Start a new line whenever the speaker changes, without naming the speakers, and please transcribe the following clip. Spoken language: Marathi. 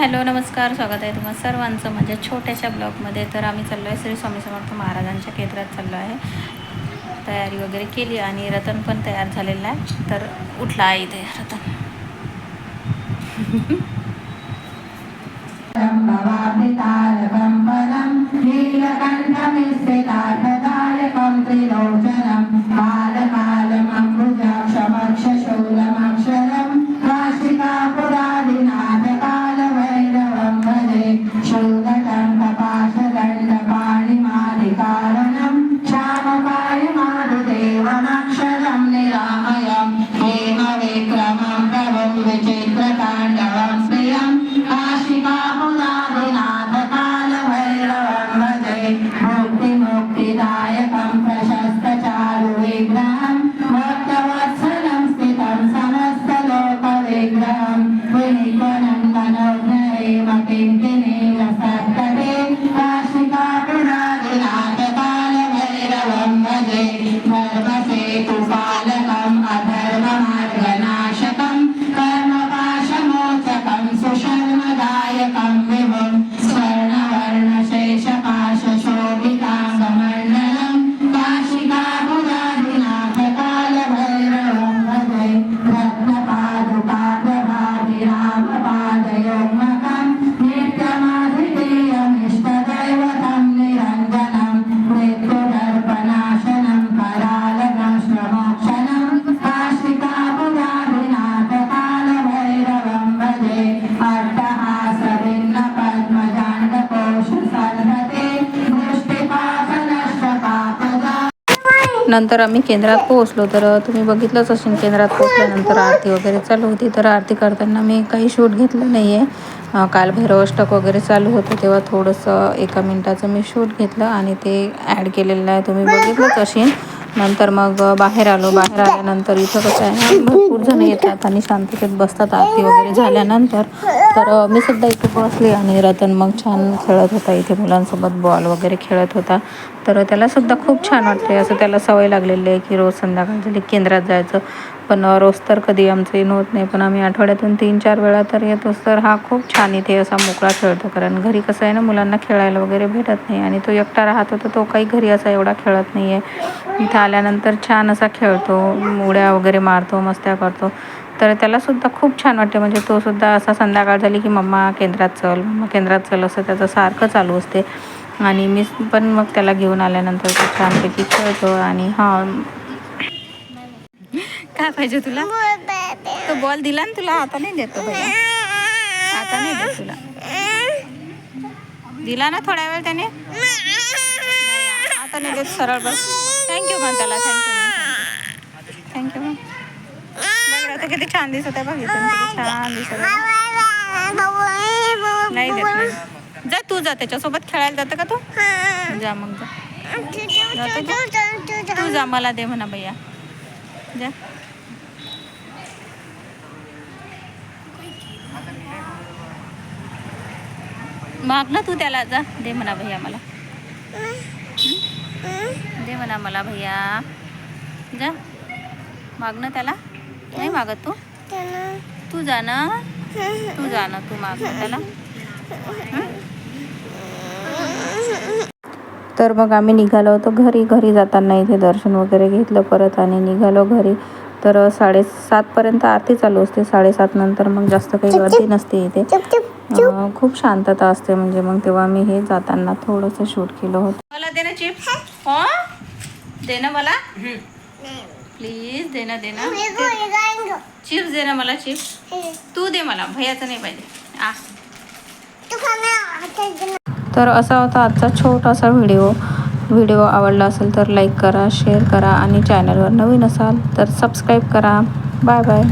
हॅलो नमस्कार स्वागत आहे तुम्हाला सर्वांचं माझ्या छोट्याशा ब्लॉगमध्ये. तर आम्ही चाललो आहे श्री स्वामी समर्थ महाराजांच्या केंद्रात चाललो आहे तयारी वगैरे केली आणि रतन पण तयार झालेला आहे. तर उठला आहे इथे रतन.
हेमविक्रमं प्रभुं विचित्रताण्डवं प्रियं काशिकापुरादिनाथकालभैरवं भजे मुक्तिमुक्तिदायकं प्रशस्तचारु विग्रहं भक्तवत्सलं स्थितं समस्तलोकविग्रहं विनिपनन्दनोग्नहेमकिङ्किनीलसत्तटे
नंतर आम्ही केंद्रात पोहोचलो. तर तुम्ही बघितलंच असेल केंद्रात पोहोचल्यानंतर आरती वगैरे चालू होती. तर आरती करताना मी काही शूट घेतलं नाही आहे काल भैरवाष्टक वगैरे चालू होतं तेव्हा थोडंसं एका मिनटाचं मी शूट घेतलं आणि ते ॲड केलेलं आहे. तुम्ही बघितलंच असेल. नंतर मग बाहेर आलो. बाहेर आल्यानंतर इथं कसं आहे ना भरपूर जण येतात आणि शांततेत बसतात. आरती वगैरे झाल्यानंतर तर मी सुद्धा इथे बसले आणि रतन मग छान खेळत होता. इथे मुलांसोबत बॉल वगैरे खेळत होता. तर त्याला सुद्धा खूप छान वाटते असं त्याला सवय लागलेली आहे की रोज संध्याकाळी म्हणजे केंद्रात जायचं. पण रोज तर कधी आमचं येणं होत नाही. पण आम्ही आठवड्यातून तीन चार वेळा तर येतोच. तर हा खूप छान इथे असा मोकळा खेळतो. कारण घरी कसं आहे ना मुलांना खेळायला वगैरे भेटत नाही. आणि तो एकटा राहतो तर तो काही घरी असा एवढा खेळत नाही आहे इथं आल्यानंतर छान असा खेळतो. उड्या वगैरे मारतो मस्त्या करतो. तर त्यालासुद्धा खूप छान वाटते. म्हणजे तोसुद्धा असा संध्याकाळ झाली की मम्मा केंद्रात चल मम्मा केंद्रात चल असं त्याचं सारखं चालू असते. आणि मी पण मग त्याला घेऊन आल्यानंतर तो छानपैकी खेळतो आणि हां. काय पाहिजे तुला? तो बॉल दिला ना तुला? आता नाही देतो भैया आता नाही देत तुला. दिला ना थोड्या वेळ त्याने? आता नाही देत सरळ बस. थँक्यू मग त्याला थँक्यू थँक्यू मग आता किती छान दिसत आहे बघ छान दिसत नाही देत जा तू जा त्याच्यासोबत खेळायला जातं का तू? जा मग जा? तू जा मला दे म्हणा भैया. जा. माग ना तू त्याला जा. दे म्हणा भैया मला? दे म्हणा मला भैया. जा. माग ना त्याला. नाही मागत तू? तू जा ना. तू जा ना तू माग ना त्याला तर मग आम्ही निघालो होतो घरी. घरी जाताना इथे दर्शन वगैरे घेतलं परत आणि निघालो घरी. तर साडेसातपर्यंत आरती चालू असते. साडेसात नंतर मग जास्त काही गर्दी नसते इथे. खूप शांतता असते म्हणजे मग तेव्हा मी हे जाताना थोडंसं शूट केलं होतं. मला दे ना चिप्स हो? दे ना मला प्लीज दे ना दे ना. चिप्स दे. ना मला चिप्स तू दे मला भैयाचं नाही पाहिजे. तर असा होता आजचा छोटासा व्हिडिओ. व्हिडिओ आवडला असेल तर लाईक करा शेअर करा आणि चॅनलवर नवीन असाल तर सबस्क्राईब करा. Bye bye